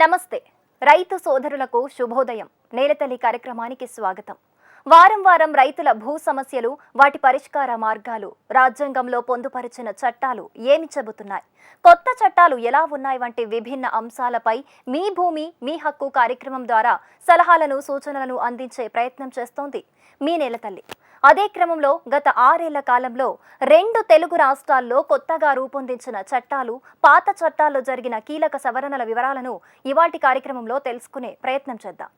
నమస్తే. రైతు సోదరులకు శుభోదయం. నేలతల్లి కార్యక్రమానికి స్వాగతం. వారం వారం రైతుల భూ సమస్యలు వాటి పరిష్కార మార్గాలు రాజ్యాంగంలో పొందుపరిచిన చట్టాలు ఏమి చెబుతున్నాయి? కొత్త చట్టాలు ఎలా ఉన్నాయి? వంటి విభిన్న అంశాలపై మీ భూమి మీ హక్కు కార్యక్రమం ద్వారా సలహాలను సూచనలను అందించే ప్రయత్నం చేస్తోంది మీ నేలతల్లి. అదే క్రమంలో గత ఆరేళ్ళ కాలంలో రెండు తెలుగు రాష్ట్రాల్లో కొత్తగా రూపొందించిన చట్టాలు పాత చట్టాల్లో జరిగిన కీలక సవరణల వివరాలను ఇవాటి కార్యక్రమంలో తెలుసుకునే ప్రయత్నం చేద్దాం.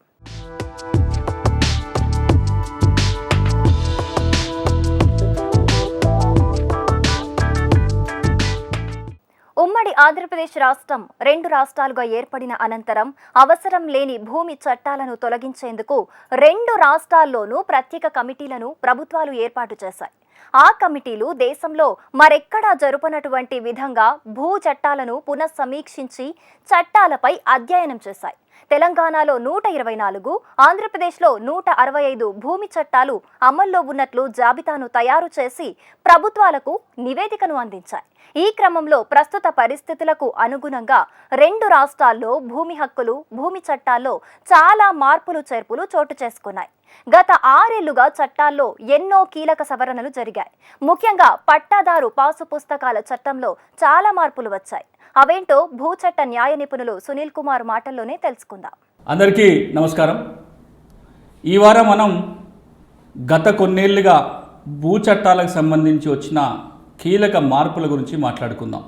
ఆంధ్రప్రదేశ్ రాష్ట్రం రెండు రాష్ట్రాలుగా ఏర్పడిన అనంతరం అవసరం లేని భూమి చట్టాలను తొలగించేందుకు రెండు రాష్ట్రాల్లోనూ ప్రత్యేక కమిటీలను ప్రభుత్వాలు ఏర్పాటు చేశాయి. ఆ కమిటీలు దేశంలో మరెక్కడా జరుపనటువంటి విధంగా భూ చట్టాలను పునఃసమీక్షించి చట్టాలపై అధ్యయనం చేశాయి. తెలంగాణలో నూట ఇరవై నాలుగు ఆంధ్రప్రదేశ్లో నూట అరవై ఐదు భూమి చట్టాలు అమల్లో ఉన్నట్లు జాబితాను తయారు చేసి ప్రభుత్వాలకు నివేదికను అందించాయి. ఈ క్రమంలో ప్రస్తుత పరిస్థితులకు అనుగుణంగా రెండు రాష్ట్రాల్లో భూమి హక్కులు భూమి చట్టాల్లో చాలా మార్పులు చేర్పులు చోటు చేసుకున్నాయి. గత ఆరేళ్ళుగా చట్టాల్లో ఎన్నో కీలక సవరణలు జరిగాయి. ముఖ్యంగా పట్టాదారు పాసు పుస్తకాల చట్టంలో చాలా మార్పులు వచ్చాయి. అవేంటో భూచట్ట న్యాయ నిపుణులు సునీల్ కుమార్ మాటల్లోనే తెలుసుకుందాం. అందరికీ నమస్కారం. ఈ వారం మనం గత కొన్నేళ్ళుగా భూ చట్టాలకు సంబంధించి వచ్చిన కీలక మార్పుల గురించి మాట్లాడుకుందాం.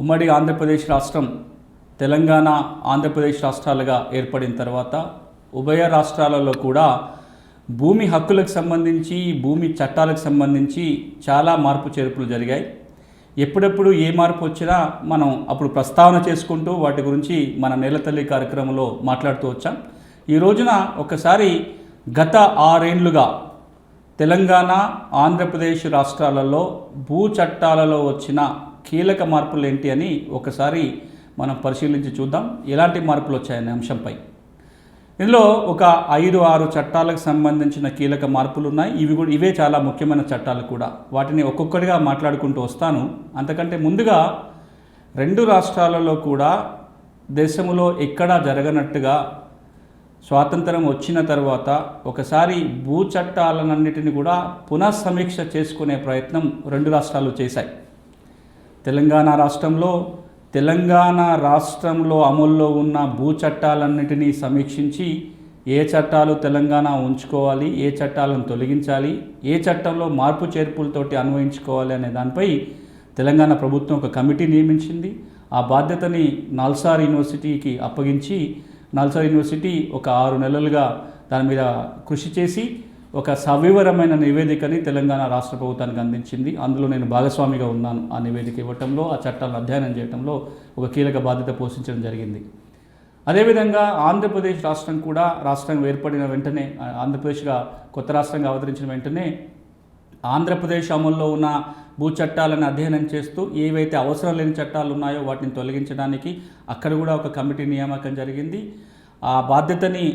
ఉమ్మడి ఆంధ్రప్రదేశ్ రాష్ట్రం తెలంగాణ ఆంధ్రప్రదేశ్ రాష్ట్రాలుగా ఏర్పడిన తర్వాత ఉభయ రాష్ట్రాలలో కూడా భూమి హక్కులకు సంబంధించి భూమి చట్టాలకు సంబంధించి చాలా మార్పు చేర్పులు జరిగాయి. ఎప్పుడెప్పుడు ఏ మార్పు వచ్చినా మనం అప్పుడు ప్రస్తావన చేసుకుంటూ వాటి గురించి మన నేలతల్లి కార్యక్రమంలో మాట్లాడుతూ వచ్చాం. ఈ రోజున ఒకసారి గత ఆరేండ్లుగా తెలంగాణ ఆంధ్రప్రదేశ్ రాష్ట్రాలలో భూ చట్టాలలో వచ్చిన కీలక మార్పులు ఏంటి అని ఒకసారి మనం పరిశీలించి చూద్దాం. ఎలాంటి మార్పులు వచ్చాయనే అంశంపై. ఇందులో ఒక ఐదు ఆరు చట్టాలకు సంబంధించిన కీలక మార్పులు ఉన్నాయి ఇవి కూడా ఇవే చాలా ముఖ్యమైన చట్టాలు కూడా. వాటిని ఒక్కొక్కటిగా మాట్లాడుకుంటూ వస్తాను. అంతకంటే ముందుగా రెండు రాష్ట్రాలలో కూడా దేశంలో ఎక్కడా జరగనట్టుగా స్వాతంత్రం వచ్చిన తర్వాత ఒకసారి భూ చట్టాలన్నిటిని కూడా పునఃసమీక్ష చేసుకునే ప్రయత్నం రెండు రాష్ట్రాలు చేశాయి. తెలంగాణ రాష్ట్రంలో తెలంగాణ రాష్ట్రంలో అమల్లో ఉన్న భూ చట్టాలన్నిటినీ సమీక్షించి ఏ చట్టాలు తెలంగాణ ఉంచుకోవాలి ఏ చట్టాలను తొలగించాలి ఏ చట్టంలో మార్పు చేర్పులతోటి అన్వయించుకోవాలి అనే దానిపై తెలంగాణ ప్రభుత్వం ఒక కమిటీ నియమించింది. ఆ బాధ్యతని నల్సార్ యూనివర్సిటీకి అప్పగించి నల్సార్ యూనివర్సిటీ ఒక ఆరు నెలలుగా దాని మీద కృషి చేసి ఒక సవివరమైన నివేదికని తెలంగాణ రాష్ట్ర ప్రభుత్వానికి అందించింది. అందులో నేను భాగస్వామిగా ఉన్నాను. ఆ నివేదిక ఇవ్వటంలో ఆ చట్టాలను అధ్యయనం చేయడంలో ఒక కీలక బాధ్యత పోషించడం జరిగింది. అదేవిధంగా ఆంధ్రప్రదేశ్ రాష్ట్రం కూడా రాష్ట్రం ఏర్పడిన వెంటనే ఆంధ్రప్రదేశ్గా కొత్త రాష్ట్రంగా అవతరించిన వెంటనే ఆంధ్రప్రదేశ్ అమల్లో ఉన్న భూ చట్టాలను అధ్యయనం చేస్తూ ఏవైతే అవసరం లేని చట్టాలు ఉన్నాయో వాటిని తొలగించడానికి అక్కడ కూడా ఒక కమిటీ నియామకం జరిగింది. ఆ బాధ్యతని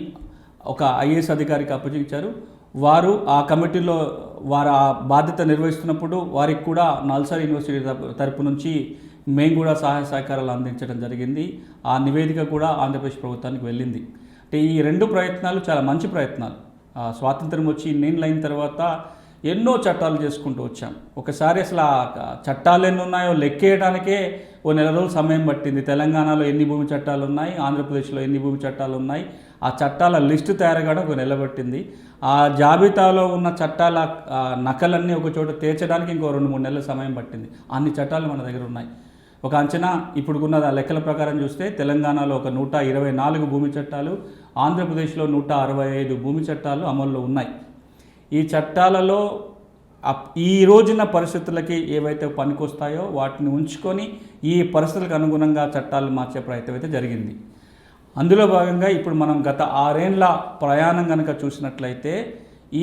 ఒక ఐఏఎస్ అధికారికి అప్పగించారు. వారు ఆ కమిటీలో వారు ఆ బాధ్యత నిర్వహిస్తున్నప్పుడు వారికి కూడా నల్సార్ యూనివర్సిటీ తరపు- తరపు నుంచి మేము కూడా సహాయ సహకారాలు అందించడం జరిగింది. ఆ నివేదిక కూడా ఆంధ్రప్రదేశ్ ప్రభుత్వానికి వెళ్ళింది. అంటే ఈ రెండు ప్రయత్నాలు చాలా మంచి ప్రయత్నాలు. స్వాతంత్రం వచ్చి ఇన్నేళ్ళు అయిన తర్వాత ఎన్నో చట్టాలు చేసుకుంటూ వచ్చాం. ఒకసారి అసలు ఆ చట్టాలు ఎన్ని ఉన్నాయో లెక్కేయడానికే ఓ నెల రోజులు సమయం పట్టింది. తెలంగాణలో ఎన్ని భూమి చట్టాలు ఉన్నాయి ఆంధ్రప్రదేశ్లో ఎన్ని భూమి చట్టాలు ఉన్నాయి ఆ చట్టాల లిస్టు తయారు కావడం ఒక నెల పట్టింది. ఆ జాబితాలో ఉన్న చట్టాల ఆ, నకలన్నీ ఒక చోట తీర్చడానికి ఇంకో రెండు మూడు నెలల సమయం పట్టింది. అన్ని చట్టాలు మన దగ్గర ఉన్నాయి. ఒక అంచనా ఇప్పుడున్న ఆ లెక్కల ప్రకారం చూస్తే తెలంగాణలో ఒక నూట ఇరవై నాలుగు భూమి చట్టాలు ఆంధ్రప్రదేశ్లో నూట అరవై ఐదు భూమి చట్టాలు అమల్లో ఉన్నాయి. ఈ చట్టాలలో ఈ రోజున పరిస్థితులకి ఏవైతే పనికొస్తాయో వాటిని ఉంచుకొని ఈ పరిస్థితులకు అనుగుణంగా చట్టాలు మార్చే ప్రయత్నం అయితే జరిగింది. అందులో భాగంగా ఇప్పుడు మనం గత ఆరేండ్ల ప్రయాణం కనుక చూసినట్లయితే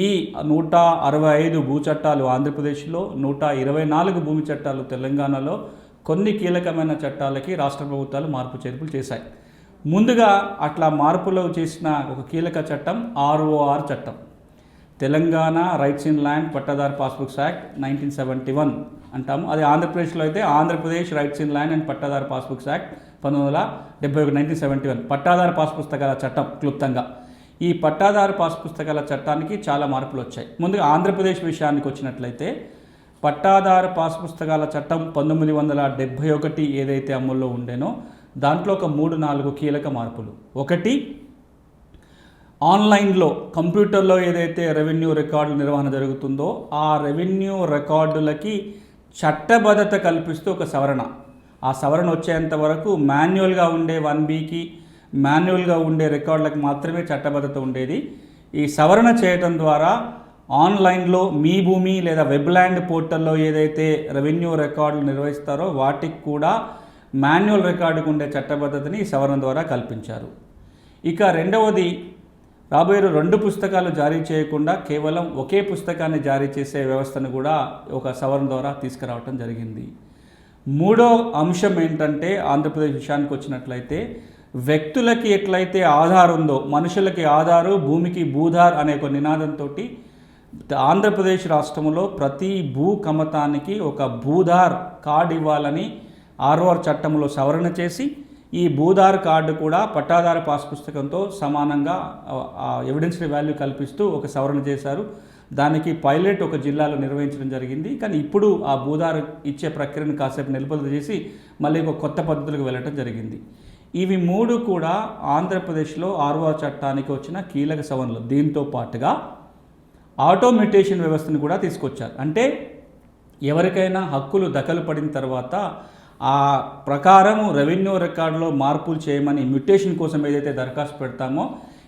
ఈ నూట అరవై ఐదు భూ చట్టాలు ఆంధ్రప్రదేశ్లో నూట ఇరవై నాలుగు భూమి చట్టాలు తెలంగాణలో కొన్ని కీలకమైన చట్టాలకి రాష్ట్ర ప్రభుత్వాలు మార్పు చేర్పులు చేశాయి. ముందుగా అట్లా మార్పులు చేసిన ఒక కీలక చట్టం ఆర్ఓఆర్ చట్టం. Telangana rights in land pattadar passbooks act nineteen seventy one అంటాము. అది ఆంధ్రప్రదేశ్లో అయితే Andhra Pradesh rights in land and pattadar passbooks act పంతొమ్మిది వందల డెబ్బై ఒకటి నైన్టీన్ సెవెంటీ వన్ పట్టాదారు పాస్ పుస్తకాల చట్టం క్లుప్తంగా. ఈ పట్టాదారు పాస్ పుస్తకాల చట్టానికి చాలా మార్పులు వచ్చాయి. ముందుగా ఆంధ్రప్రదేశ్ విషయానికి వచ్చినట్లయితే పట్టాదారు పాస్ పుస్తకాల చట్టం పంతొమ్మిది వందల డెబ్భై ఒకటి ఏదైతే అమల్లో ఉండేనో దాంట్లో ఒక మూడు నాలుగు కీలక మార్పులు. ఒకటి ఆన్లైన్లో కంప్యూటర్లో ఏదైతే రెవెన్యూ రికార్డుల నిర్వహణ జరుగుతుందో ఆ రెవెన్యూ రికార్డులకి చట్టబద్ధత కల్పిస్తూ ఒక సవరణ. ఆ సవరణ వచ్చేంత వరకు మాన్యువల్గా ఉండే వన్ బీకి మాన్యువల్గా ఉండే రికార్డులకు మాత్రమే చట్టబద్ధత ఉండేది. ఈ సవరణ చేయటం ద్వారా ఆన్లైన్లో మీ భూమి లేదా వెబ్ల్యాండ్ పోర్టల్లో ఏదైతే రెవెన్యూ రికార్డులు నిర్వహిస్తారో వాటికి కూడా మాన్యువల్ రికార్డుకు ఉండే చట్టబద్ధతని ఈ సవరణ ద్వారా కల్పించారు. ఇక రెండవది రాబోయే రెండు పుస్తకాలు జారీ చేయకుండా కేవలం ఒకే పుస్తకాన్ని జారీ చేసే వ్యవస్థను కూడా ఒక సవరణ ద్వారా తీసుకురావటం జరిగింది. మూడో అంశం ఏంటంటే ఆంధ్రప్రదేశ్ విషయానికి వచ్చినట్లయితే వ్యక్తులకి ఎట్లయితే ఆధార్ ఉందో మనుషులకి ఆధారు భూమికి భూధార్ అనే ఒక నినాదంతో ఆంధ్రప్రదేశ్ రాష్ట్రంలో ప్రతి భూ కమతానికి ఒక భూధార్ కార్డు ఇవ్వాలని ఆర్ఓఆర్ చట్టంలో సవరణ చేసి ఈ భూధార్ కార్డు కూడా పట్టాదార పాస్ పుస్తకంతో సమానంగా ఎవిడెన్స్డ్ వాల్యూ కల్పిస్తూ ఒక సవరణ చేశారు. దానికి పైలట్ ఒక జిల్లాలో నిర్వహించడం జరిగింది. కానీ ఇప్పుడు ఆ భూధార్ ఇచ్చే ప్రక్రియను కాసేపు నిలుపుదల చేసి మళ్ళీ ఒక కొత్త పద్ధతులకు వెళ్ళటం జరిగింది. ఇవి మూడు కూడా ఆంధ్రప్రదేశ్లో ఆర్ఓఆర్ చట్టానికి వచ్చిన కీలక సవరణలు. దీంతో పాటుగా ఆటోమేటేషన్ వ్యవస్థను కూడా తీసుకొచ్చారు. అంటే ఎవరికైనా హక్కులు దఖలు పడిన తర్వాత ఆ ప్రకారము రెవెన్యూ రికార్డులో మార్పులు చేయమని మ్యూటేషన్ కోసం ఏదైతే దరఖాస్తు పెడతామో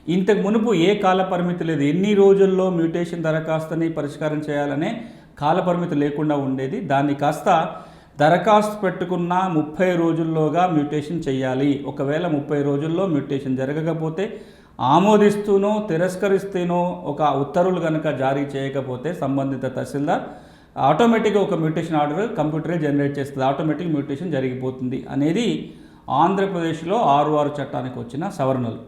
ఇంతకు మునుపు ఏ కాల పరిమితి లేదు. ఎన్ని రోజుల్లో మ్యూటేషన్ దరఖాస్తుని పరిష్కారం చేయాలనే కాల పరిమితి లేకుండా ఉండేది. దాన్ని కాస్త దరఖాస్తు పెట్టుకున్న ముప్పై రోజుల్లోగా మ్యూటేషన్ చేయాలి. ఒకవేళ ముప్పై రోజుల్లో మ్యూటేషన్ జరగకపోతే ఆమోదిస్తూనో తిరస్కరిస్తూనో ఒక ఉత్తర్వులు కనుక జారీ చేయకపోతే సంబంధిత తహసీల్దార్ ఆటోమేటిక్గా ఒక మ్యూటేషన్ ఆర్డర్ కంప్యూటరే జనరేట్ చేస్తుంది. ఆటోమేటిక్ మ్యూటేషన్ జరిగిపోతుంది అనేది ఆంధ్రప్రదేశ్లో ఆరు ఆరు చట్టానికి వచ్చిన సవరణలు.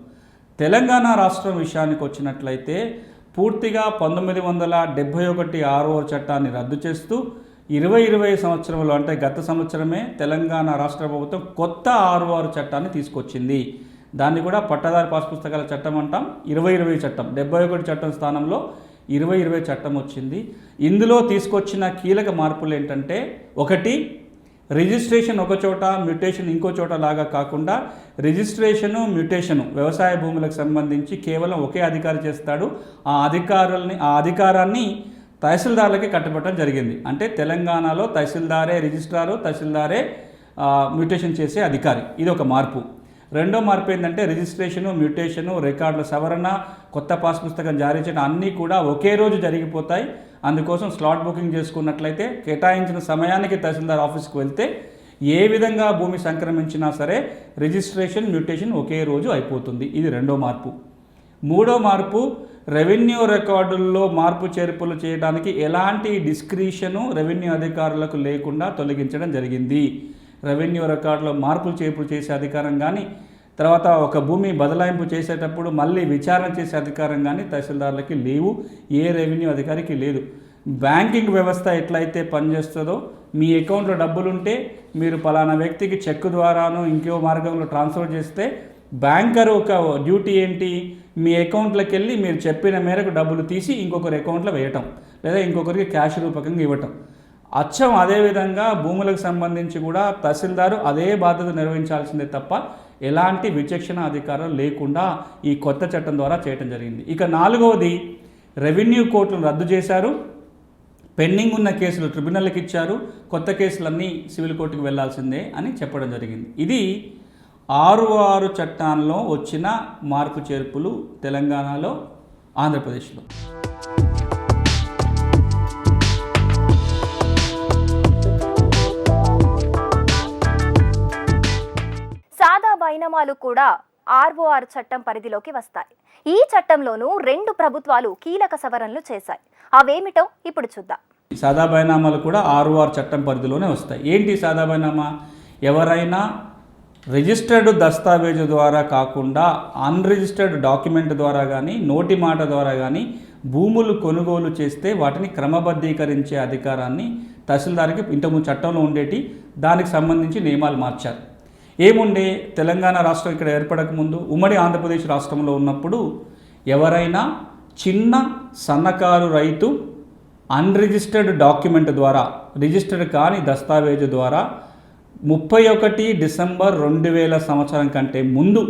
తెలంగాణ రాష్ట్రం విషయానికి వచ్చినట్లయితే పూర్తిగా పంతొమ్మిది వందల డెబ్భై ఒకటి ఆరో చట్టాన్ని రద్దు చేస్తూ ఇరవై ఇరవై సంవత్సరంలో అంటే గత సంవత్సరమే తెలంగాణ రాష్ట్ర ప్రభుత్వం కొత్త ఆరు ఆరు చట్టాన్ని తీసుకొచ్చింది. దాన్ని కూడా పట్టదారి పాస్ పుస్తకాల చట్టం అంటాం. ఇరవై ఇరవై చట్టం. డెబ్బై ఒకటి చట్టం స్థానంలో ఇరవై ఇరవై చట్టం వచ్చింది. ఇందులో తీసుకొచ్చిన కీలక మార్పులు ఏంటంటే ఒకటి రిజిస్ట్రేషన్ ఒక చోట మ్యూటేషన్ ఇంకో చోట లాగా కాకుండా రిజిస్ట్రేషను మ్యూటేషను వ్యవసాయ భూములకు సంబంధించి కేవలం ఒకే అధికారి చేస్తాడు. ఆ అధికారుల్ని ఆ అధికారాన్ని తహసీల్దార్లకి కట్టబెట్టడం జరిగింది. అంటే తెలంగాణలో తహసీల్దారే రిజిస్ట్రారు తహసీల్దారే మ్యూటేషన్ చేసే అధికారి. ఇది ఒక మార్పు. రెండో మార్పు ఏంటంటే రిజిస్ట్రేషను మ్యూటేషను రికార్డుల సవరణ కొత్త పాస్ పుస్తకం జారీ చేయడం అన్నీ కూడా ఒకే రోజు జరిగిపోతాయి. అందుకోసం స్లాట్ బుకింగ్ చేసుకున్నట్లయితే కేటాయించిన సమయానికి తహసీల్దార్ ఆఫీస్కి వెళ్తే ఏ విధంగా భూమి సంక్రమించినా సరే రిజిస్ట్రేషన్ మ్యూటేషన్ ఒకే రోజు అయిపోతుంది. ఇది రెండో మార్పు. మూడో మార్పు రెవెన్యూ రికార్డుల్లో మార్పు చేర్పులు చేయడానికి ఎలాంటి డిస్క్రిషను రెవెన్యూ అధికారులకు లేకుండా తొలగించడం జరిగింది. రెవెన్యూ రికార్డులో మార్పులు చేర్పులు చేసే అధికారం కానీ తర్వాత ఒక భూమి బదలాయింపు చేసేటప్పుడు మళ్ళీ విచారణ చేసే అధికారం కానీ తహసీల్దార్లకి లేవు ఏ రెవెన్యూ అధికారికి లేదు. బ్యాంకింగ్ వ్యవస్థ ఎట్లయితే పనిచేస్తుందో మీ అకౌంట్లో డబ్బులుంటే మీరు పలానా వ్యక్తికి చెక్ ద్వారాను ఇంకో మార్గంలో ట్రాన్స్ఫర్ చేస్తే బ్యాంకర్ ఒక డ్యూటీ ఏంటి? మీ అకౌంట్లోకి వెళ్ళి మీరు చెప్పిన మేరకు డబ్బులు తీసి ఇంకొకరి అకౌంట్లో వేయటం లేదా ఇంకొకరికి క్యాష్ రూపకంగా ఇవ్వటం. అచ్చం అదేవిధంగా భూములకు సంబంధించి కూడా తహసీల్దారు అదే బాధ్యత నిర్వహించాల్సిందే తప్ప ఎలాంటి విచక్షణ అధికారం లేకుండా ఈ కొత్త చట్టం ద్వారా చేయటం జరిగింది. ఇక నాలుగవది రెవెన్యూ కోర్టులను రద్దు చేశారు. పెండింగ్ ఉన్న కేసులు ట్రిబ్యునల్కి ఇచ్చారు. కొత్త కేసులన్నీ సివిల్ కోర్టుకు వెళ్ళాల్సిందే అని చెప్పడం జరిగింది. ఇది ఆరు ఆరు చట్టాల్లో వచ్చిన మార్పు చేర్పులు తెలంగాణలో ఆంధ్రప్రదేశ్లో. సాదా కూడా ఆర్ఓఆర్ చట్టం పరిధిలోకి వస్తాయి. ఈ చట్టంలోనూ రెండు ప్రభుత్వాలు కీలక సవరణలు చేశాయి. అవేమిటో ఇప్పుడు చూద్దాం. సాదా బైనామాలు కూడా ఆర్ఓఆర్ చట్టం పరిధిలోనే వస్తాయి. ఏంటి సాదా బైనామా ఎవరైనా రిజిస్టర్డ్ దస్తావేజు ద్వారా కాకుండా అన్రిజిస్టర్డ్ డాక్యుమెంట్ ద్వారా కానీ నోటి మాట ద్వారా కానీ భూములు కొనుగోలు చేస్తే వాటిని క్రమబద్ధీకరించే అధికారాన్ని తహసీల్దార్కి ఇంతకుముందు చట్టంలో ఉండేటి దానికి సంబంధించి నియమాలు మార్చారు. ఏముండే తెలంగాణ రాష్ట్రం ఇక్కడ ఏర్పడకముందు ఉమ్మడి ఆంధ్రప్రదేశ్ రాష్ట్రంలో ఉన్నప్పుడు ఎవరైనా చిన్న సన్నకారు రైతు అన్రిజిస్టర్డ్ డాక్యుమెంట్ ద్వారా రిజిస్టర్డ్ కాని దస్తావేజు ద్వారా ముప్పై ఒకటి డిసెంబర్ రెండు వేల సంవత్సరం కంటే ముందు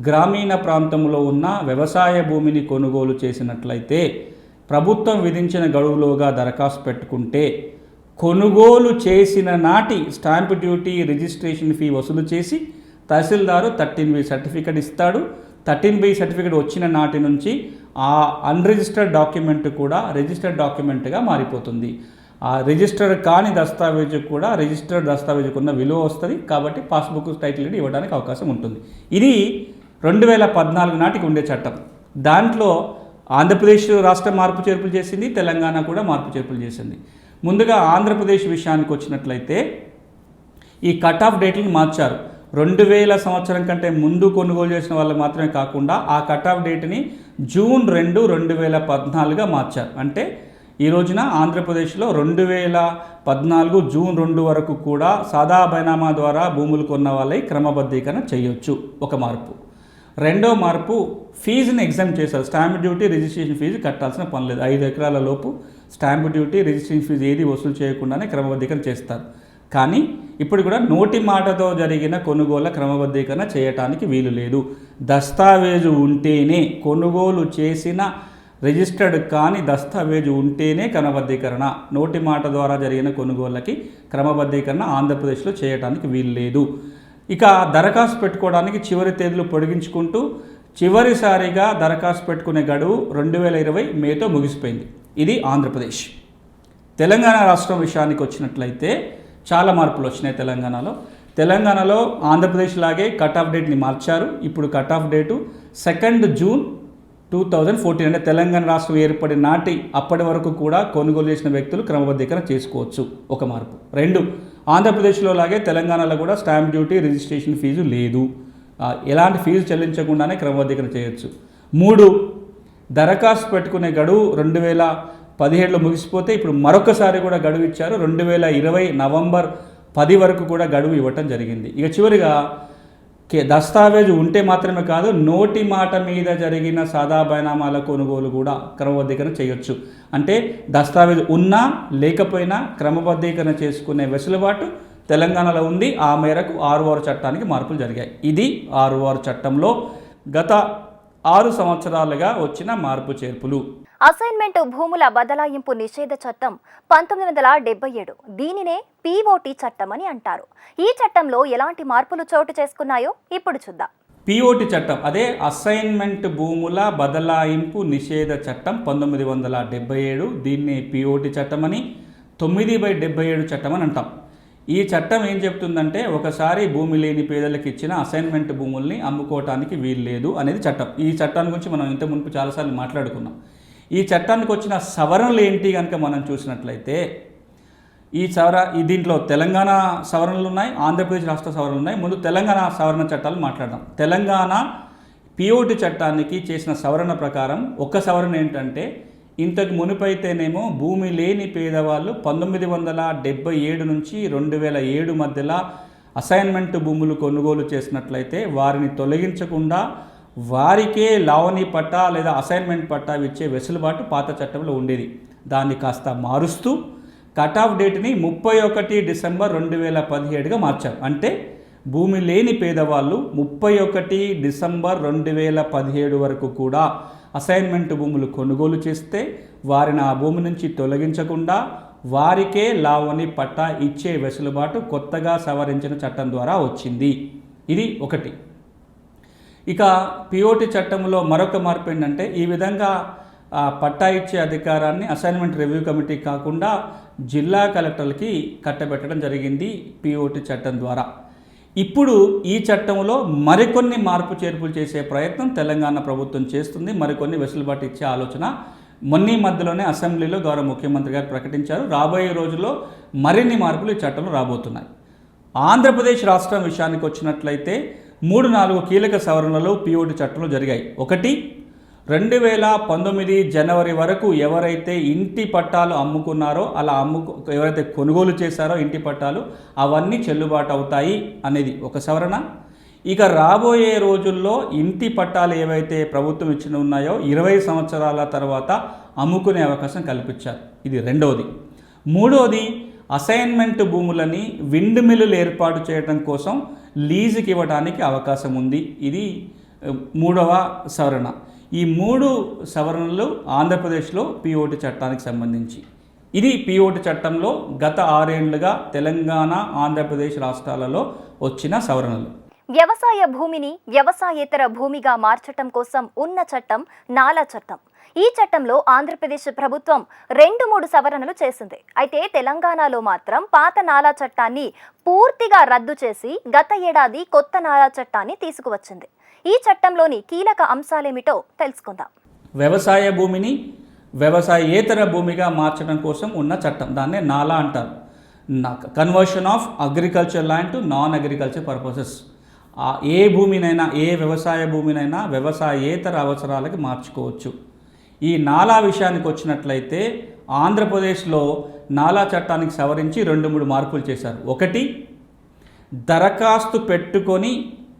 గ్రామీణ ప్రాంతంలో ఉన్న వ్యవసాయ భూమిని కొనుగోలు చేసినట్లయితే ప్రభుత్వం విధించిన గడువులోగా దరఖాస్తు పెట్టుకుంటే కొనుగోలు చేసిన నాటి స్టాంప్ డ్యూటీ రిజిస్ట్రేషన్ ఫీ వసూలు చేసి తహసీల్దారు థర్టీన్ బి సర్టిఫికెట్ ఇస్తాడు. థర్టీన్ బి సర్టిఫికెట్ వచ్చిన నాటి నుంచి ఆ అన్రిజిస్టర్డ్ డాక్యుమెంట్ కూడా రిజిస్టర్డ్ డాక్యుమెంట్గా మారిపోతుంది. ఆ రిజిస్టర్డ్ కాని దస్తావేజు కూడా రిజిస్టర్డ్ దస్తావేజుకు ఉన్న విలువ వస్తుంది. కాబట్టి పాస్బుక్ టైటిల్ ఇవ్వడానికి అవకాశం ఉంటుంది. ఇది రెండు వేల పద్నాలుగు నాటికి ఉండే చట్టం. దాంట్లో ఆంధ్రప్రదేశ్ రాష్ట్రం మార్పు చేర్పులు చేసింది తెలంగాణ కూడా మార్పు చేర్పులు చేసింది. ముందుగా ఆంధ్రప్రదేశ్ విషయానికి వచ్చినట్లయితే ఈ కట్ ఆఫ్ డేట్లను మార్చారు. రెండు వేల సంవత్సరం కంటే ముందు కొనుగోలు చేసిన వాళ్ళు మాత్రమే కాకుండా ఆ కట్ ఆఫ్ డేట్ని జూన్ రెండు రెండు వేల పద్నాలుగుగా మార్చారు. అంటే ఈ రోజున ఆంధ్రప్రదేశ్లో రెండు వేల పద్నాలుగు జూన్ రెండు వరకు కూడా సాదా బైనామా ద్వారా భూములు కొన్న వాళ్ళై క్రమబద్ధీకరణ చేయొచ్చు. ఒక మార్పు. రెండో మార్పు ఫీజుని ఎగ్జామ్ చేశారు. స్టాంప్ డ్యూటీ రిజిస్ట్రేషన్ ఫీజు కట్టాల్సిన పని లేదు. ఐదు ఎకరాల లోపు స్టాంప్ డ్యూటీ రిజిస్ట్రేషన్ ఫీజు ఏది వసూలు చేయకుండానే క్రమబద్ధీకరణ చేస్తారు. కానీ ఇప్పుడు కూడా నోటి మాటతో జరిగిన కొనుగోళ్ళ క్రమబద్ధీకరణ చేయటానికి వీలు లేదు. దస్తావేజు ఉంటేనే కొనుగోలు చేసిన రిజిస్టర్డ్ కాని దస్తావేజు ఉంటేనే క్రమబద్ధీకరణ. నోటి మాట ద్వారా జరిగిన కొనుగోళ్ళకి క్రమబద్ధీకరణ ఆంధ్రప్రదేశ్లో చేయటానికి వీలు లేదు. ఇక దరఖాస్తు పెట్టుకోవడానికి చివరి తేదీలు పొడిగించుకుంటూ చివరిసారిగా దరఖాస్తు పెట్టుకునే గడువు రెండు వేల ఇరవై మేతో ముగిసిపోయింది. ఇది ఆంధ్రప్రదేశ్. తెలంగాణ రాష్ట్రం విషయానికి వచ్చినట్లయితే చాలా మార్పులు వచ్చినాయి తెలంగాణలో. తెలంగాణలో ఆంధ్రప్రదేశ్ లాగే కట్ ఆఫ్ డేట్ని మార్చారు. ఇప్పుడు cut off date second June two thousand fourteen అంటే తెలంగాణ రాష్ట్రం ఏర్పడిన నాటి అప్పటి వరకు కూడా కొనుగోలు చేసిన వ్యక్తులు క్రమబద్ధీకరణ చేసుకోవచ్చు. ఒక మార్పు. రెండు ఆంధ్రప్రదేశ్లో లాగే తెలంగాణలో కూడా స్టాంప్ డ్యూటీ రిజిస్ట్రేషన్ ఫీజు లేదు. ఎలాంటి ఫీజు చెల్లించకుండానే క్రమబద్ధీకరణ చేయొచ్చు. మూడు దరఖాస్తు పెట్టుకునే గడువు రెండు వేల పదిహేడులో ముగిసిపోతే ఇప్పుడు మరొకసారి కూడా గడువు ఇచ్చారు. రెండు వేల ఇరవై నవంబర్ పది వరకు కూడా గడువు ఇవ్వటం జరిగింది. ఇక చివరిగా కే దస్తావేజు ఉంటే మాత్రమే కాదు నోటి మాట మీద జరిగిన సాదా బైనామాల కొనుగోలు కూడా క్రమబద్ధీకరణ చేయొచ్చు. అంటే దస్తావేజు ఉన్నా లేకపోయినా క్రమబద్ధీకరణ చేసుకునే వెసులుబాటు తెలంగాణలో ఉంది. ఆ మేరకు ఆరు వారు చట్టానికి మార్పులు జరిగాయి. ఇది ఆరు వారు చట్టంలో గత ఆరు సంవత్సరాలుగా వచ్చిన మార్పు చేర్పులు. అసైన్మెంట్ భూముల బదలాయింపు నిషేధ చట్టం పంతొమ్మిది వందల డెబ్బై ఏడు. దీనినే పీఓటీ చట్టం అని అంటారు. ఈ చట్టంలో ఎలాంటి మార్పులు చోటు చేసుకున్నాయో ఇప్పుడు చూద్దాం. పిఓటి చట్టం అదే అసైన్మెంట్ భూముల బదలాయింపు నిషేధ చట్టం పంతొమ్మిది వందల డెబ్బై ఏడు. దీన్ని పిఓటి చట్టం అని తొమ్మిది బై డెబ్బై ఏడు చట్టం అని అంటాం. ఈ చట్టం ఏం చెప్తుందంటే ఒకసారి భూమి లేని పేదలకు ఇచ్చిన అసైన్మెంట్ భూముల్ని అమ్ముకోవటానికి వీలు లేదు అనేది చట్టం. ఈ చట్టాన్ని గురించి మనం ఇంత మునుపు చాలాసార్లు మాట్లాడుకున్నాం. ఈ చట్టానికి వచ్చిన సవరణలు ఏంటి కనుక మనం చూసినట్లయితే ఈ సవర ఈ దీంట్లో తెలంగాణ సవరణలు ఉన్నాయి ఆంధ్రప్రదేశ్ రాష్ట్ర సవరణలు ఉన్నాయి. ముందు తెలంగాణ సవరణ చట్టాలు మాట్లాడదాం. తెలంగాణ పిఓటి చట్టానికి చేసిన సవరణ ప్రకారం ఒక సవరణ ఏంటంటే ఇంతకు మునుపైతేనేమో భూమి లేని పేదవాళ్ళు పంతొమ్మిది వందల డెబ్బై ఏడు నుంచి రెండు వేల ఏడు మధ్యలో అసైన్మెంట్ భూములు కొనుగోలు చేసినట్లయితే వారిని తొలగించకుండా వారికే లావణి పట్టా లేదా అసైన్మెంట్ పట్టా ఇచ్చే వెసులుబాటు పాత చట్టంలో ఉండేది. దాన్ని కాస్త మారుస్తూ కట్ ఆఫ్ డేట్ని ముప్పై ఒకటి డిసెంబర్ రెండు వేల పదిహేడుగా మార్చారు. అంటే భూమి లేని పేదవాళ్ళు ముప్పై ఒకటి డిసెంబర్ రెండు వేల పదిహేడు వరకు కూడా అసైన్మెంట్ భూములు కొనుగోలు చేస్తే వారిని ఆ భూమి నుంచి తొలగించకుండా వారికే లావని పట్టా ఇచ్చే వెసులుబాటు కొత్తగా సవరించిన చట్టం ద్వారా వచ్చింది. ఇది ఒకటి. ఇక పిఓటి చట్టంలో మరొక మార్పు ఏంటంటే ఈ విధంగా ఆ, పట్టా ఇచ్చే అధికారాన్ని అసైన్మెంట్ రివ్యూ కమిటీ కాకుండా జిల్లా కలెక్టర్లకి కట్టబెట్టడం జరిగింది పిఓటి చట్టం ద్వారా. ఇప్పుడు ఈ చట్టంలో మరికొన్ని మార్పు చేర్పులు చేసే ప్రయత్నం తెలంగాణ ప్రభుత్వం చేస్తుంది. మరికొన్ని వెసులుబాటు ఇచ్చే ఆలోచన మొన్నీ మధ్యలోనే అసెంబ్లీలో గౌరవ ముఖ్యమంత్రి గారు ప్రకటించారు. రాబోయే రోజుల్లో మరిన్ని మార్పులు ఈ చట్టంలో రాబోతున్నాయి. ఆంధ్రప్రదేశ్ రాష్ట్రం విషయానికి వచ్చినట్లయితే మూడు నాలుగు కీలక సవరణలు పిఓటి చట్టంలో జరిగాయి. ఒకటి రెండు వేల పంతొమ్మిది జనవరి వరకు ఎవరైతే ఇంటి పట్టాలు అమ్ముకున్నారో అలా అమ్ముకు ఎవరైతే కొనుగోలు చేశారో ఇంటి పట్టాలు అవన్నీ చెల్లుబాటు అవుతాయి అనేది ఒక సవరణ. ఇక రాబోయే రోజుల్లో ఇంటి పట్టాలు ఏవైతే ప్రభుత్వం ఇచ్చిన ఉన్నాయో ఇరవై సంవత్సరాల తర్వాత అమ్ముకునే అవకాశం కల్పించారు. ఇది రెండవది మూడవది అసైన్మెంట్ భూములని విండ్ మిల్లులు ఏర్పాటు చేయడం కోసం లీజుకి ఇవ్వడానికి అవకాశం ఉంది. ఇది మూడవ సవరణ. ఈ మూడు సవరణలు ఆంధ్రప్రదేశ్లో పిఓటి చట్టానికి సంబంధించి. ఇది పిఓటి చట్టంలో గత ఆరేండ్లుగా తెలంగాణ ఆంధ్రప్రదేశ్ రాష్ట్రాలలో వచ్చిన సవరణలు. వ్యవసాయ భూమిని వ్యవసాయేతర భూమిగా మార్చటం కోసం ఉన్న చట్టం నాలా చట్టం. ఈ చట్టంలో ఆంధ్రప్రదేశ్ ప్రభుత్వం రెండు మూడు సవరణలు చేసింది. అయితే తెలంగాణలో మాత్రం పాత నాలా చట్టాన్ని పూర్తిగా రద్దు చేసి గత ఏడాది కొత్త నాలా చట్టాన్ని తీసుకువచ్చింది. ఈ చట్టంలోని కీలక అంశాలేమిటో తెలుసుకుందాం. వ్యవసాయ భూమిని వ్యవసాయేతర భూమిగా మార్చడం కోసం ఉన్న చట్టం. దాన్నే నాలా అంటారు. Conversion of agriculture land to non agriculture purposes ఏ భూమినైనా ఏ వ్యవసాయ భూమినైనా వ్యవసాయేతర అవసరాలకి మార్చుకోవచ్చు. ఈ నాలా విషయానికి వచ్చినట్లయితే ఆంధ్రప్రదేశ్లో నాలా చట్టానికి సవరించి రెండు మూడు మార్పులు చేశారు. ఒకటి దరఖాస్తు పెట్టుకొని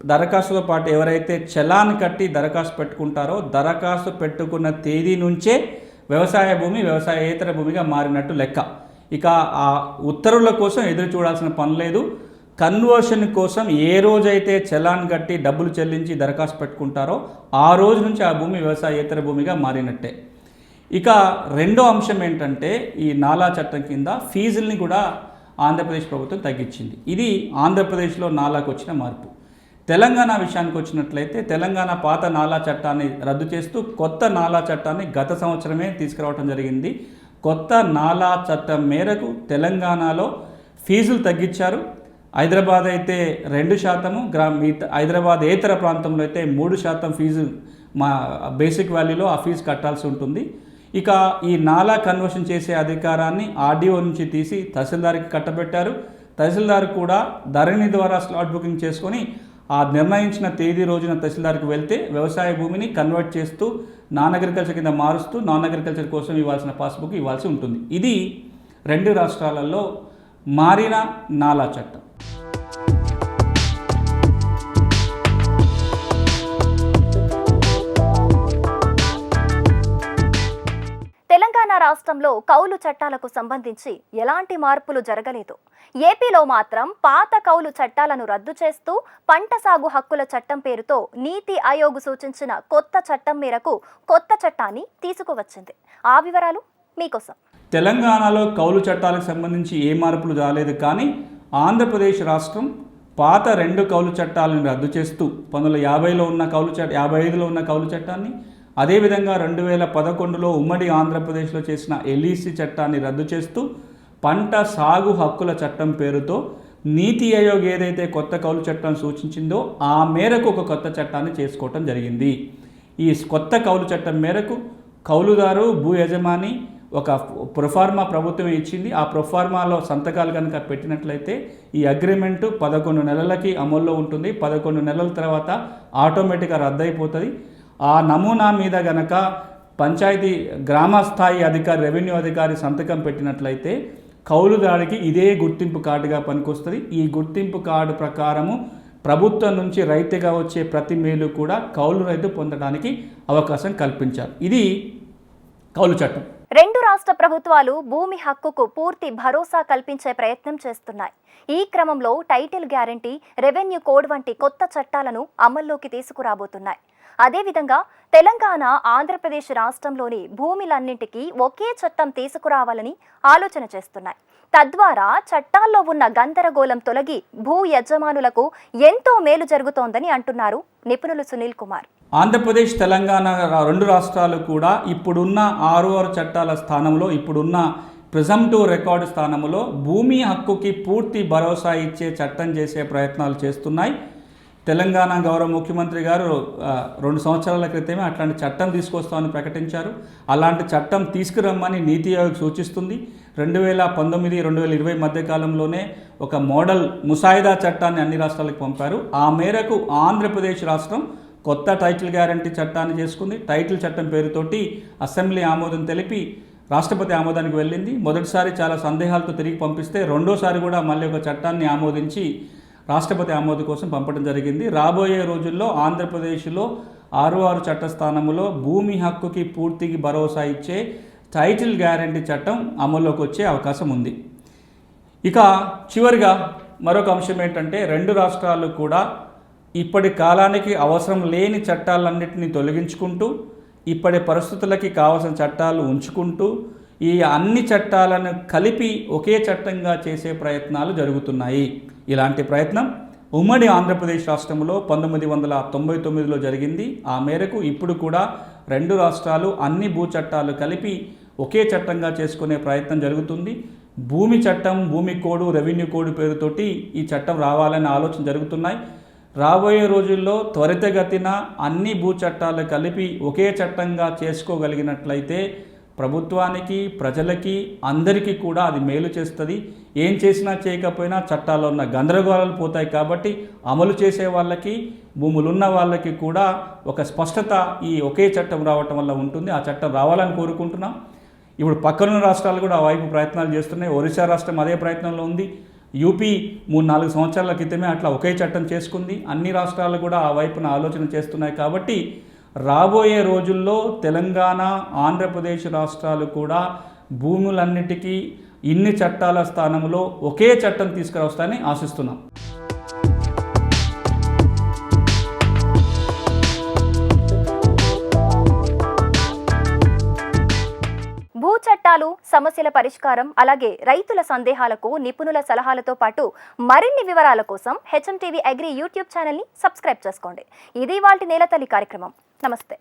దరఖాస్తుతో పాటు ఎవరైతే చలాన్ కట్టి దరఖాస్తు పెట్టుకుంటారో దరఖాస్తు పెట్టుకున్న తేదీ నుంచే వ్యవసాయ భూమి వ్యవసాయేతర భూమిగా మారినట్టు లెక్క. ఇక ఆ ఉత్తర్వుల కోసం ఎదురు చూడాల్సిన పని లేదు. కన్వర్షన్ కోసం ఏ రోజైతే చలాన్ కట్టి డబ్బులు చెల్లించి దరఖాస్తు పెట్టుకుంటారో ఆ రోజు నుంచి ఆ భూమి వ్యవసాయేతర భూమిగా మారినట్టే. ఇక రెండో అంశం ఏంటంటే ఈ నాలా చట్టం కింద ఫీజుల్ని కూడా ఆంధ్రప్రదేశ్ ప్రభుత్వం తగ్గించింది. ఇది ఆంధ్రప్రదేశ్లో నాలాకు వచ్చిన మార్పు. తెలంగాణ విషయానికి వచ్చినట్లయితే తెలంగాణ పాత నాలా చట్టాన్ని రద్దు చేస్తూ కొత్త నాలా చట్టాన్ని గత సంవత్సరమే తీసుకురావడం జరిగింది. కొత్త నాలా చట్టం మేరకు తెలంగాణలో ఫీజులు తగ్గించారు. హైదరాబాద్ అయితే రెండు శాతము గ్రా హైదరాబాద్ ఏతర ప్రాంతంలో అయితే మూడు శాతం ఫీజు మా బేసిక్ వాల్యూలో ఆ ఫీజు కట్టాల్సి ఉంటుంది. ఇక ఈ నాలా కన్వర్షన్ చేసే అధికారాన్ని ఆర్డీఓ నుంచి తీసి తహసీల్దార్కి కట్టబెట్టారు. తహసీల్దార్ కూడా ధరణి ద్వారా స్లాట్ బుకింగ్ చేసుకొని ఆ నిర్ణయించిన తేదీ రోజున తహసీల్దార్కి వెళ్తే వ్యవసాయ భూమిని కన్వర్ట్ చేస్తూ నాన్ అగ్రికల్చర్ కింద మారుస్తూ నాన్ అగ్రికల్చర్ కోసం ఇవ్వాల్సిన పాస్బుక్ ఇవ్వాల్సి ఉంటుంది. ఇది రెండు రాష్ట్రాలలో మారిన నాలా చట్టం. తెలంగాణ రాష్ట్రంలో కౌలు చట్టాలకు సంబంధించి ఎలాంటి మార్పులు జరగలేదు. ఏపీలో మాత్రం పాత కౌలు చట్టాలను రద్దు చేస్తూ పంట సాగు హక్కుల చట్టం పేరుతో నీతి ఆయోగ్ సూచించిన కొత్త చట్టం మేరకు కొత్త చట్టాన్ని తీసుకువచ్చింది. ఆ వివరాలు మీకోసం. తెలంగాణలో కౌలు చట్టాలకు సంబంధించి ఏ మార్పులు రాలేదు కానీ ఆంధ్రప్రదేశ్ రాష్ట్రం పాత రెండు కౌలు చట్టాలను రద్దు చేస్తూ పంతొమ్మిది వందల యాభైలో ఉన్న కౌలు చట్ట యాభై ఐదులో ఉన్న కౌలు చట్టాన్ని అదేవిధంగా రెండు వేల పదకొండులో ఉమ్మడి ఆంధ్రప్రదేశ్లో చేసిన ఎల్ఈసి చట్టాన్ని రద్దు చేస్తూ పంట సాగు హక్కుల చట్టం పేరుతో నీతి ఆయోగ్ ఏదైతే కొత్త కౌలు చట్టం సూచించిందో ఆ మేరకు ఒక కొత్త చట్టాన్ని చేసుకోవటం జరిగింది. ఈ కొత్త కౌలు చట్టం మేరకు కౌలుదారు భూ యజమాని ఒక ప్రొఫార్మా ప్రభుత్వం ఇచ్చింది. ఆ ప్రొఫార్మాలో సంతకాలు కనుక పెట్టినట్లయితే ఈ అగ్రిమెంటు పదకొండు నెలలకి అమల్లో ఉంటుంది. పదకొండు నెలల తర్వాత ఆటోమేటిక్గా రద్దయిపోతుంది. ఆ నమూనా మీద గనక పంచాయతీ గ్రామ స్థాయి అధికారి రెవెన్యూ అధికారి సంతకం పెట్టినట్లయితే కౌలుదారికి ఇదే గుర్తింపు కార్డుగా పనికొస్తుంది. ఈ గుర్తింపు కార్డు ప్రకారము ప్రభుత్వం నుంచి రైతుగా వచ్చే ప్రతి మేలు కూడా కౌలు రైతు పొందడానికి అవకాశం కల్పించారు ఇది కౌలు చట్టం. రెండు రాష్ట్ర ప్రభుత్వాలు భూమి హక్కుకు పూర్తి భరోసా కల్పించే ప్రయత్నం చేస్తున్నాయి. ఈ క్రమంలో టైటిల్ గ్యారంటీ రెవెన్యూ కోడ్ వంటి కొత్త చట్టాలను అమల్లోకి తీసుకురాబోతున్నాయి. అదేవిధంగా తెలంగాణ ఆంధ్రప్రదేశ్ రాష్ట్రంలోని భూమిలన్నింటికీ ఒకే చట్టం తీసుకురావాలని ఆలోచన చేస్తున్నాయి. తద్వారా చట్టాల్లో ఉన్న గందరగోళం తొలగి భూ యజమానులకు ఎంతో మేలు జరుగుతోందని అంటున్నారు నిపుణులు సునీల్ కుమార్. ఆంధ్రప్రదేశ్ తెలంగాణ రెండు రాష్ట్రాలు కూడా ఇప్పుడున్న ఆరు ఆరు చట్టాల స్థానంలో ఇప్పుడున్న ప్రిజంటివ్ రికార్డు స్థానంలో భూమి హక్కుకి పూర్తి భరోసా ఇచ్చే చట్టం చేసే ప్రయత్నాలు చేస్తున్నాయి. తెలంగాణ గౌరవ ముఖ్యమంత్రి గారు రెండు సంవత్సరాల క్రితమే అట్లాంటి చట్టం తీసుకొస్తామని ప్రకటించారు. అలాంటి చట్టం తీసుకురమ్మని నీతి ఆయోగ్ సూచిస్తుంది. రెండు వేల పంతొమ్మిది రెండు వేల ఇరవై మధ్య కాలంలోనే ఒక మోడల్ ముసాయిదా చట్టాన్ని అన్ని రాష్ట్రాలకు పంపారు. ఆ మేరకు ఆంధ్రప్రదేశ్ రాష్ట్రం కొత్త టైటిల్ గ్యారంటీ చట్టాన్ని చేసుకుంది. టైటిల్ చట్టం పేరుతోటి అసెంబ్లీ ఆమోదం తెలిపి రాష్ట్రపతి ఆమోదానికి వెళ్ళింది. మొదటిసారి చాలా సందేహాలతో తిరిగి పంపిస్తే రెండోసారి కూడా మళ్ళీ ఒక చట్టాన్ని ఆమోదించి రాష్ట్రపతి ఆమోదం కోసం పంపడం జరిగింది. రాబోయే రోజుల్లో ఆంధ్రప్రదేశ్లో ఆరు ఆరు చట్ట స్థానంలో భూమి హక్కుకి పూర్తికి భరోసా ఇచ్చే టైటిల్ గ్యారంటీ చట్టం అమల్లోకి వచ్చే అవకాశం ఉంది. ఇక చివరిగా మరొక అంశం ఏంటంటే రెండు రాష్ట్రాలు కూడా ఇప్పటి కాలానికి అవసరం లేని చట్టాలన్నింటినీ తొలగించుకుంటూ ఇప్పటి పరిస్థితులకి కావాల్సిన చట్టాలు ఉంచుకుంటూ ఈ అన్ని చట్టాలను కలిపి ఒకే చట్టంగా చేసే ప్రయత్నాలు జరుగుతున్నాయి. ఇలాంటి ప్రయత్నం ఉమ్మడి ఆంధ్రప్రదేశ్ రాష్ట్రంలో పంతొమ్మిది వందల తొంభై తొమ్మిదిలో జరిగింది. ఆ మేరకు ఇప్పుడు కూడా రెండు రాష్ట్రాలు అన్ని భూ చట్టాలు కలిపి ఒకే చట్టంగా చేసుకునే ప్రయత్నం జరుగుతుంది. భూమి చట్టం భూమి కోడ్ రెవెన్యూ కోడ్ పేరుతోటి ఈ చట్టం రావాలనే ఆలోచన జరుగుతున్నాయి. రాబోయే రోజుల్లో త్వరితగతిన అన్ని భూ చట్టాలు కలిపి ఒకే చట్టంగా చేసుకోగలిగినట్లయితే ప్రభుత్వానికి ప్రజలకి అందరికీ కూడా అది మేలు చేస్తుంది. ఏం చేసినా చేయకపోయినా చట్టాల్లో ఉన్న గందరగోళాలు పోతాయి కాబట్టి అమలు చేసే వాళ్ళకి భూములున్న వాళ్ళకి కూడా ఒక స్పష్టత ఈ ఒకే చట్టం రావటం వల్ల ఉంటుంది. ఆ చట్టం రావాలని కోరుకుంటున్నాం. ఇప్పుడు పక్కనున్న రాష్ట్రాలు కూడా ఆ వైపు ప్రయత్నాలు చేస్తున్నాయి. ఒరిస్సా రాష్ట్రం అదే ప్రయత్నంలో ఉంది. యూపీ మూడు నాలుగు సంవత్సరాల క్రితమే అట్లా ఒకే చట్టం చేసుకుంది. అన్ని రాష్ట్రాలు కూడా ఆ వైపున ఆలోచన చేస్తున్నాయి కాబట్టి రాబోయే రోజుల్లో తెలంగాణ ఆంధ్రప్రదేశ్ రాష్ట్రాలు కూడా భూములన్నిటికీ ఇన్ని చట్టాల స్థానంలో ఒకే చట్టం తీసుకురవస్తాయని ఆశిస్తున్నాం. భూ చట్టాలు సమస్యల పరిష్కారం అలాగే రైతుల సందేహాలకు నిపుణుల సలహాలతో పాటు మరిన్ని వివరాల కోసం H M TV agri YouTube ఛానల్ని సబ్స్క్రైబ్ చేసుకోండి. ఇది వాటి నేలతల్లి కార్యక్రమం. నమస్తే.